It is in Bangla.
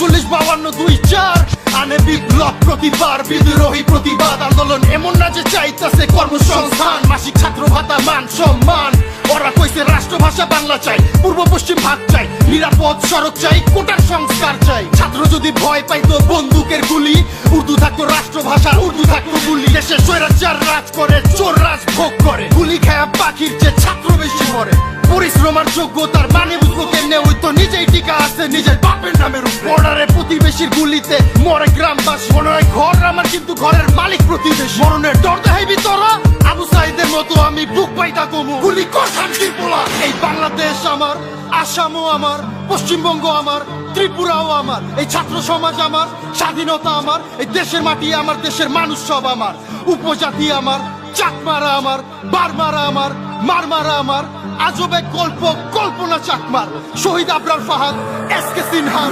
উনচল্লিশ বাউান্ন, দুই চার। আনে বিপ্লব প্রতিবার, বিদ্রোহী প্রতিবাদ আন্দোলন এমন না যে চাইতাছে কর্মসংস্থান। মাসিক ছাত্র ভাতা, মান সম্মান। ওরা কইছে রাষ্ট্রভাষা বাংলা চাই, পূর্ব পশ্চিম ভাগ চাই, নিরাপদ সড়ক চাই, কোটার সংস্কার চাই। ছাত্র যদি ভয় পাইতো বন্দুকের গুলি, উর্দু থাকতো রাষ্ট্রভাষা, উর্দু থাকতো গুলি। দেশে স্বৈরাচার রাজ করে, চোর রাজ ভোগ করে। গুলি খায়া পাখির চেয়ে ছাত্র বেশি মরে। পরিশ্রম আর যোগ্যতার মানে বুঝব কেমনে, ওই তো নিজেই টিকা আছে, নিজের বাপের নামের বর্ডারে প্রতিবেশীর গুলিতে মরে গ্রামবাস। মনে ঘর আমার, কিন্তু ঘরের মালিক প্রতিবেশী। মরণের ডর দেখাইবি তোরা। আবু সাইদের মতো আমি বুক পাইতা কমু। গুলি কর শান্তির এই বাংলাদেশ আমার, আসামও আমার পশ্চিমবঙ্গ আমার, ত্রিপুরাও আমার, এই ছাত্র সমাজ আমার, স্বাধীনতা আমার, এই দেশের মাটি আমার, দেশের মানুষ সব আমার। উপজাতি আমার, চাকমারা আমার, বারমারা আমার, মারমারা আমার আজবে গল্প কল্পনা চাকমার। শহীদ আবরার ফাহাদ, এস কে সিনহা